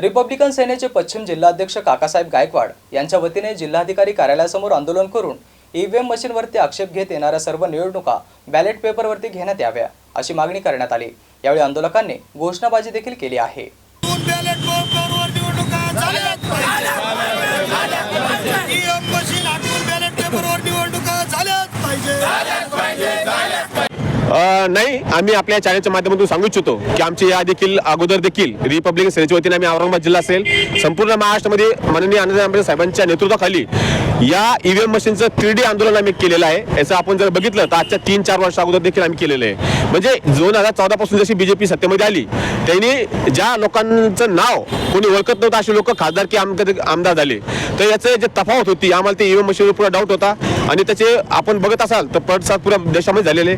Republican सेनेचे पश्चिम जिल्हाध्यक्ष काकासाहेब गायकवाड यांच्या वतीने जिल्हाधिकारी कार्यालयासमोर आंदोलन करून ईव्हीएम मशीनवरती आक्षेप घेत येणाऱ्या सर्व निवडणुका बॅलेट पेपरवरती घेण्यात याव्या अशी मागणी करण्यात आली. यावेळी आंदोलकांनी घोषणाबाजी देखील केली आहे. नाही आम्ही आपल्या चॅनलच्या माध्यमातून सांगू इच्छितो की आमचे या देखील अगोदर देखील रिपब्लिकन सेनेच्या वतीने आम्ही औरंगाबाद जिल्हा असेल संपूर्ण महाराष्ट्रामध्ये माननीय आनंद आंबेडकर साहेबांच्या नेतृत्वाखाली या ईव्हीएम मशीनचं थ्री डी आंदोलन आम्ही केलेलं आहे. याचं आपण जर बघितलं तर आजच्या तीन चार वर्ष अगोदर देखील आम्ही केलेलं आहे. म्हणजे दोन हजार चौदा पासून जशी बीजेपी सत्तेमध्ये आली त्यांनी ज्या लोकांचं नाव कोणी ओळखत नव्हतं असे लोक खासदार की आमदार आमदार झाले. तर याचं जे तफावत होती आम्हाला ते ईव्हीएम मशीनवर पुरा डाऊट होता. आणि त्याचे आपण बघत असाल तर पडसाद पुऱ्या देशामध्ये झालेले.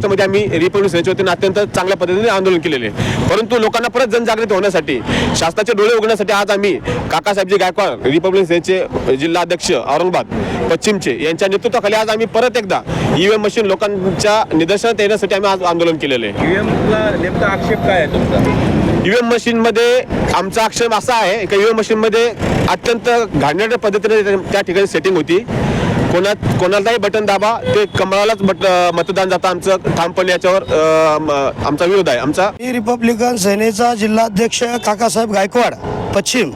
महाराष्ट्रामध्ये आम्ही रिपब्लिक सेनेच्या वतीने अत्यंत चांगल्या पद्धतीने आंदोलन केलेले परंतु लोकांना परत जनजागृती होण्यासाठी शासनाचे डोळे उघडण्यासाठी आज आम्ही काकासाहेबजी गायकवाड रिपब्लिक सेनेचे जिल्हा अध्यक्ष औरंगाबाद पश्चिमचे यांच्या नेतृत्वाखाली आज आम्ही परत एकदा ईव्हीएम मशीन लोकांच्या निदर्शनात येण्यासाठी आम्ही आज आंदोलन केलेलं ईव्हीएमला नेमका आक्षेप काय आहे तुमचा? ईव्हीएम मशीन मध्ये आमचा आक्षेप असा आहे की ईव्हीएम मशीन मध्ये अत्यंत घाणेरड्या पद्धतीने त्या ठिकाणी सेटिंग होती. कोणा कोणालाही बटन दाबा. ते कमळालाच बट मतदान जातं. आमचं ठामपणे याच्यावर अ, आमचा विरोध आहे. आमचा मी रिपब्लिकन सेनेचा जिल्हाध्यक्ष काकासाहेब गायकवाड पश्चिम.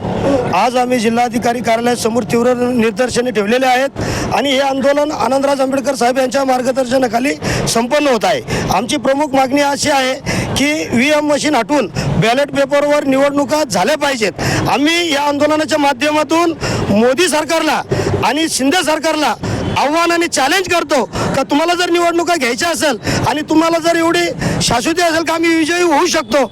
आज आम्ही जिल्हाधिकारी कार्यालयासमोर तीव्र निदर्शने ठेवलेले आहेत आणि हे आंदोलन आनंदराज आंबेडकर साहेब यांच्या मार्गदर्शनाखाली संपन्न होत आहे. आमची प्रमुख मागणी अशी आहे की व्ही एम मशीन हटवून बॅलेट पेपरवर निवडणुका झाल्या पाहिजेत. आम्ही या आंदोलनाच्या माध्यमातून मोदी सरकारला आणि शिंदे सरकारला आव्हान आणि चॅलेंज करतो का तुम्हाला जर निवडणुका घ्यायच्या असेल आणि तुम्हाला जर एवढी शाश्वती असेल का आम्ही विजयी होऊ शकतो?